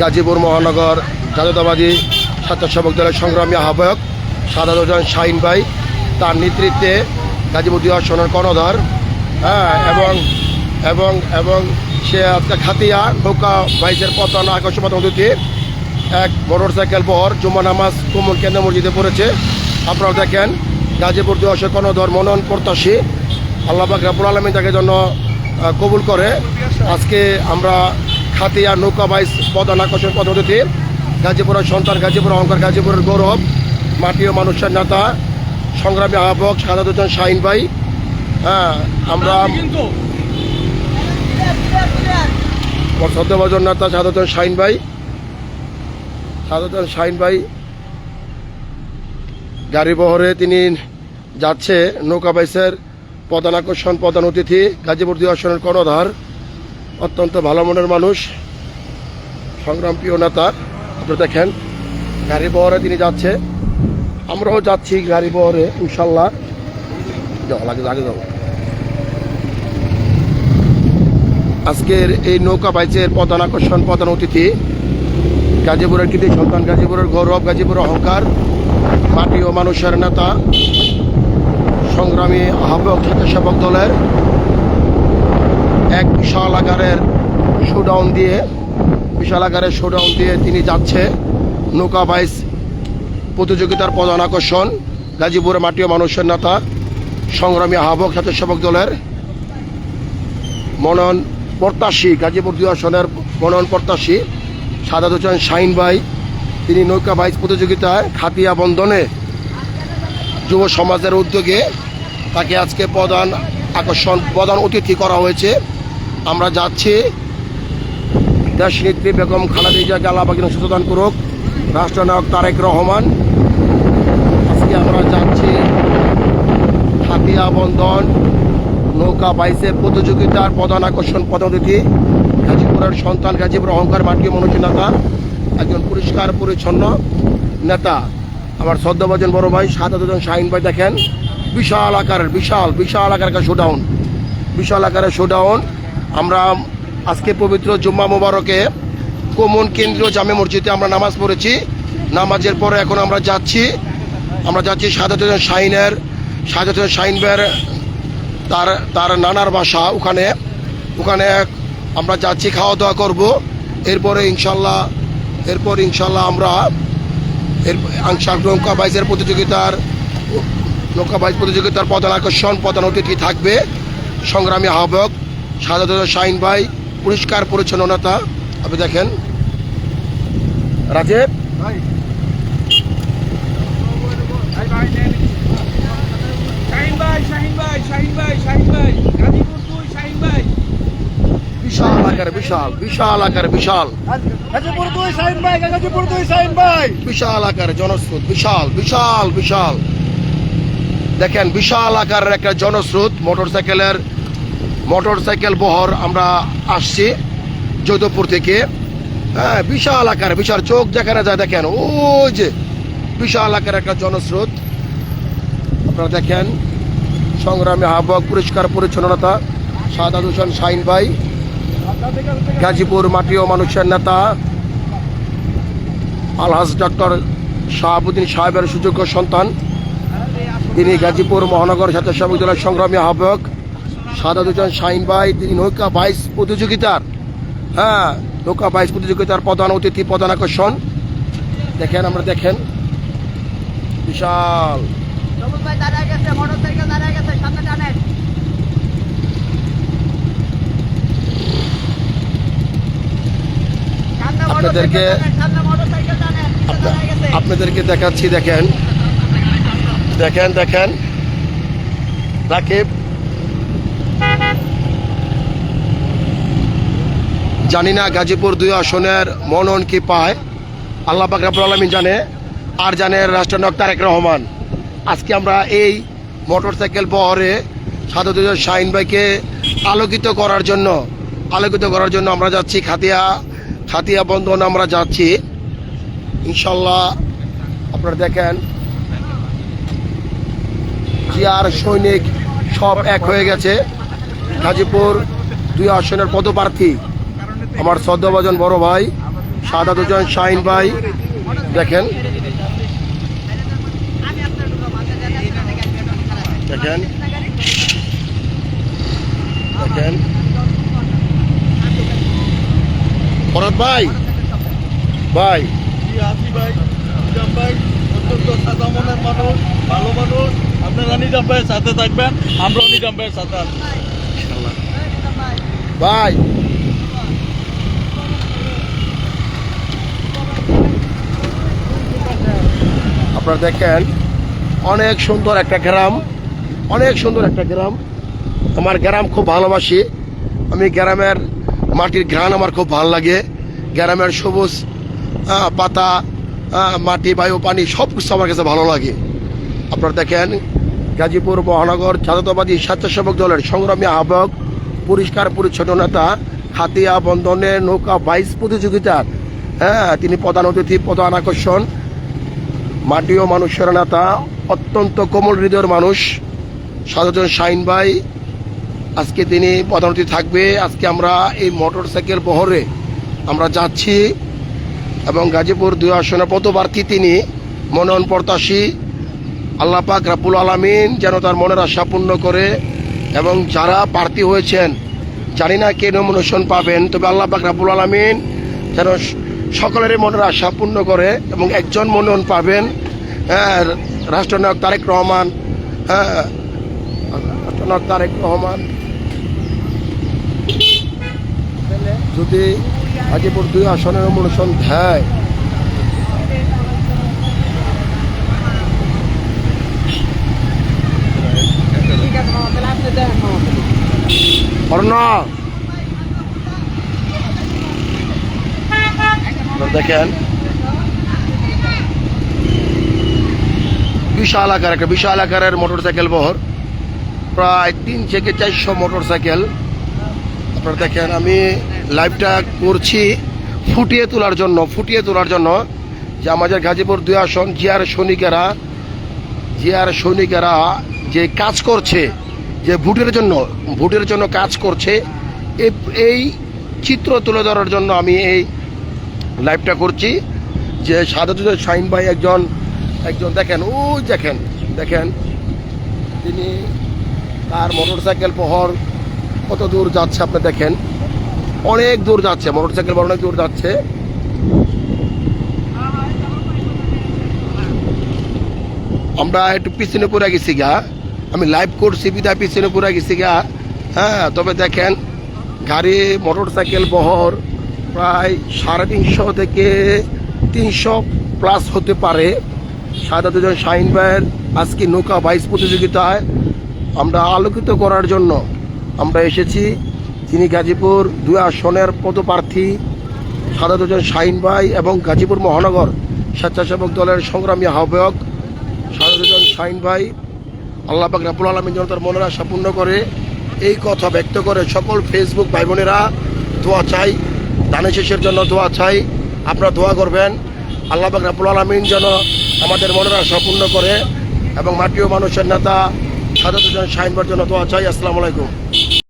গাজীপুর মহানগর জাতীয়তাবাদী স্বেচ্ছাসেবক দলের সংগ্রামী আহ্বায়ক হোসেন শাহিন ভাই, তার নেতৃত্বে গাজীপুর দুই আসনের কর্ণধার। হ্যাঁ এবং এবং এবং সে আজকে খাতিয়া নৌকা বাইশের পতন আকর্ষণ অতিথি এক মোটর সাইকেল বহর জুম্মা নামাজ কুমুর কেন্দ্র মসজিদে পড়েছে। আপনারা দেখেন গাজীপুর দুই আসর কর্ণধার মনন প্রত্যাশী। আল্লাহ পাক রাবুল আলমী তাকে জন্য কবুল করে। আজকে আমরা খাতিয়া নৌকা বাইশ প্রধান আকর্ষণ পদ্ধতি গাজীপুরের সন্তান গাজীপুর অহংকার গাজীপুরের গৌরব মাটি ও মানুষের নেতা সংগ্রামী আহ্বক সাদাত হোসেন শাহিন ভাই। হ্যাঁ আমরা শ্রদ্ধাভাজন নেতা সাদাত হোসেন শাহিন ভাই। সাদাত হোসেন শাহিন ভাই। গাড়ি বহরে তিনি যাচ্ছে নৌকা বাইসের প্রধান আকর্ষণ প্রধান অতিথি গাজীপুর দুই আসনের কর্ণধার। অত্যন্ত ভালো মনের মানুষ, সংগ্রাম প্রিয় নেতা, আপনি দেখেন, গাড়ি বহরে তিনি যাচ্ছে। আমরাও যাচ্ছি গাড়ি বহরে, ইনশাল্লাহ। যাও আজকের এই নৌকা বাইচের প্রধান আকর্ষণ, প্রধান অতিথি। গাজীপুরের কৃতি সন্তান, গাজীপুরের গৌরব, গাজীপুরের অহংকার, মাটি ও মানুষের নেতা, সংগ্রামী আহ্বায়ক স্বেচ্ছাসেবক দলের। এক বিশাল আকারের শোডাউন দিয়ে, বিশাল আকারের শোডাউন দিয়ে তিনি যাচ্ছে নৌকা বাইস প্রতিযোগিতার প্রধান আকর্ষণ, গাজীপুরের মাটি ও মানুষের নেতা, সংগ্রামী আহ্বায়ক, স্বেচ্ছাসেবক দলের মনন প্রত্যাশী, গাজীপুর দুই আসনের মনন প্রত্যাশী, সাদাত হোসেন শাহিন ভাই। তিনি নৌকা বাইচ প্রতিযোগিতায় খাতিয়া বন্ধনে যুব সমাজের উদ্যোগে তাকে আজকে প্রধান আকর্ষণ, প্রধান অতিথি করা হয়েছে। আমরা যাচ্ছি। দেশনেত্রী বেগম খালেদা জিয়াকে আল্লাহ বাকিন সুদান করুক। রাষ্ট্রনায়ক তারেক রহমান। আজকে আমরা যাচ্ছি হাতিয়া বন্ধন নৌকা বাইসে প্রতিযোগিতার প্রধান আকর্ষণ পদতিথি, গাজীপুরের সন্তান গাজীপুর অহংকার মাটি মনুষ্য নেতা, একজন পরিষ্কার পরিচ্ছন্ন নেতা। আমার শ্রদ্ধাভাজন বড় ভাই সাত দুজন শাহিন ভাই দেখেন। বিশাল আকারের, বিশাল বিশাল আকারের শোডাউন বিশাল আকারের শোডাউন আমরা আজকে পবিত্র জুম্মা মোবারকে কোমন কেন্দ্রীয় জামে মসজিদে আমরা নামাজ পড়েছি। নামাজের পরে এখন আমরা যাচ্ছি। আমরা যাচ্ছি সাদাত হোসেন শাহিনের সাদাত হোসেন শাহিন তার তার নানার বাসা ওখানে। ওখানে আমরা যাচ্ছি খাওয়া দাওয়া করব। এরপরে ইনশাল্লাহ এরপর ইনশাল্লাহ আমরা এর নৌকা বাইজের প্রতিযোগিতার নৌকা বাইজ প্রতিযোগিতার প্রধান আকর্ষণ, প্রধান অতিথি থাকবে। সংগ্রামী আহ্বায়ক সাদাত শাহিন ভাই পরিষ্কার পরিচ্ছন্ন নেতা আপনি দেখেন। রাজেব? ভাই। বিশাল আকারে বিশাল বিশাল আকারে বিশাল। বিশাল আকারে জনস্রোত বিশাল বিশাল বিশাল। দেখেন বিশাল আকারের একটা জনস্রোত মোটরসাইকেলের মোটরসাইকেল বহর আমরা আসছি যোধপুর থেকে। হ্যাঁ বিশাল আকারে, বিশাল চোখ দেখানো যায় দেখেন, ওই যে বিশাল আকারের একটা জনস্রোত। আপনারা দেখেন, সংগ্রামী আহ্বায়ক, পরিষ্কার পরিচ্ছন্নতা সাদাত হোসেন শাহিন ভাই, গাজীপুর মাটি ও মানুষের নেতা, আলহাজ ডক্টর শাহাবুদ্দিন সাহেবের সুযোগ্য সন্তান, তিনি গাজীপুর মহানগর স্বেচ্ছাসেবক দলের সংগ্রামী আহ্বায়ক। সাদাত দুজন শাহিন ভাই তিনি নৌকা বাইশ প্রতিযোগিতার হ্যাঁ নৌকা বাইশ প্রতিযোগিতার প্রধান অতিথি প্রধান আকর্ষণ। দেখেন আমরা দেখেন। বিশাল। আপনাদেরকে-। আপনাদেরকে দেখাচ্ছি দেখেন। দেখেন দেখেন। রাকিব জানি না গাজীপুর দুই আসনের মনন কি পায়। আল্লাহ পাক রাব্বুল আলামিন জানে, আর জানে রাষ্ট্রনায়ক তারেক রহমান। আজকে আমরা এই মোটরসাইকেল বহরে সাধু শাহিন ভাইকে আলোকিত করার জন্য, আলোকিত করার জন্য আমরা যাচ্ছি খাতিয়া খাতিয়া বন্ধন আমরা যাচ্ছি। ইনশাল্লাহ আপনারা দেখেন, জিয়ার সৈনিক সব এক হয়ে গেছে। গাজীপুর দুই আসনের পদপ্রার্থী। আমার শ্রদ্ধাভাজন বড় ভাই সাদা দুজন শাহিন ভাই দেখেন। দেখেন। দেখেন। ভরত ভাই। ভাই। মানুষ ভালো মানুষ। আপনারা নিজাম ভাইয়ের সাথে থাকবেন আমরাও নিজাম ভাইয়ের সাথে আছি ভাই। আপনারা দেখেন, অনেক সুন্দর একটা গ্রাম, অনেক সুন্দর একটা গ্রাম। আমার গ্রাম খুব ভালোবাসি। আমি গ্রামের মাটির ঘ্রাণ আমার খুব ভালো লাগে। গ্রামের সবুজ পাতা মাটি, বায়ু, পানি সব কিছু আমার কাছে ভালো লাগে। আপনারা দেখেন, গাজীপুর মহানগর জাতীয়তাবাদী স্বেচ্ছাসেবক দলের সংগ্রামী আহ্বায়ক পরিষ্কার পরিচ্ছন্ন নেতা হাতিয়া বন্ধনে নৌকা বাইশ প্রতিযোগিতার হ্যাঁ তিনি প্রধান অতিথি, প্রধান আকর্ষণ। মাটি ও মানুষের নেতা, অত্যন্ত কোমল হৃদয়ের মানুষ, সাধারণ শাইন ভাই। আজকে তিনি প্রধান অতিথি থাকবে। আজকে আমরা এই মোটর সাইকেল বহরে আমরা যাচ্ছি এবং গাজীপুর দুই আসনে পদপ্রার্থী তিনি মনোনয়ন প্রত্যাশী আল্লাহ পাক রাব্বুল আলমিন যেন তার মনের আশা পূর্ণ করে এবং যারা প্রার্থী হয়েছেন, জানি না কে নমিনেশন পাবেন, তবে আল্লাহ পাক রাব্বুল আলমিন যেন সকলেরই মনের আশা পূর্ণ করে এবং একজন মনোনয়ন পাবেন হ্যাঁ, রাষ্ট্রনায়ক তারেক রহমান হ্যাঁ রাষ্ট্রনায়ক তারেক রহমান। যদি গাজীপুর দুই আসনের নমিনেশন দেয় অর্ণব আপনারা দেখেন বিশাল আকার একটা, বিশাল আকারের মোটর সাইকেল বহর। প্রায় তিন থেকে চারশো মোটর সাইকেল আপনারা দেখেন, আমি লাইভটা করছি ফুটিয়ে তোলার জন্য, ফুটিয়ে তোলার জন্য। যে আমাদের গাজীপুর দুই আসন, জিয়ার সৈনিকেরা জিয়ার সৈনিকেরা যে কাজ করছে, যে ভোটের জন্য ভোটের জন্য কাজ করছে এই চিত্র তুলে ধরার জন্য আমি এই লাইভটা করছি। যে সাধারণ শাহিন ভাই একজন একজন দেখেন, ওই দেখেন দেখেন, তিনি তার মোটর সাইকেল বহর কত দূর যাচ্ছে আপনি দেখেন। অনেক দূর যাচ্ছে মোটর সাইকেল অনেক দূর যাচ্ছে। আমরা একটু পিছনে পড়ে গেছি গা। আমি লাইভ করছি, বিদায় পিছনে পড়ে গেছি গা। হ্যাঁ তবে দেখেন, গাড়ি মোটর সাইকেল বহর প্রায় সাড়ে তিনশো থেকে তিনশো প্লাস হতে পারে। সাদা দুজন শাহিন ভাইয়ের আজকে নৌকা বাইশ প্রতিযোগিতায় আমরা আলোকিত করার জন্য আমরা এসেছি। তিনি গাজীপুর দুই আসনের পদপ্রার্থী, সাদা দুজন শাহিন ভাই এবং গাজীপুর মহানগর স্বেচ্ছাসেবক দলের সংগ্রামী আহ্বায়ক সাধারণ শাহিন ভাই। আল্লাহ পাক রাবুল আলমী যেন তার মনের আশা পূর্ণ করে। এই কথা ব্যক্ত করে সকল ফেসবুক ভাই বোনেরা দোয়া চাই। দানে শেষের জন্য দোয়া চাই। আপনারা দোয়া করবেন। আল্লাহ রাবুল আলমিন যেন আমাদের মনের সম্পূর্ণ পূর্ণ করে এবং মাটিও মানুষের নেতা, সাধারণ সাইনবার জন্য দোয়া চাই। আসসালামু আলাইকুম।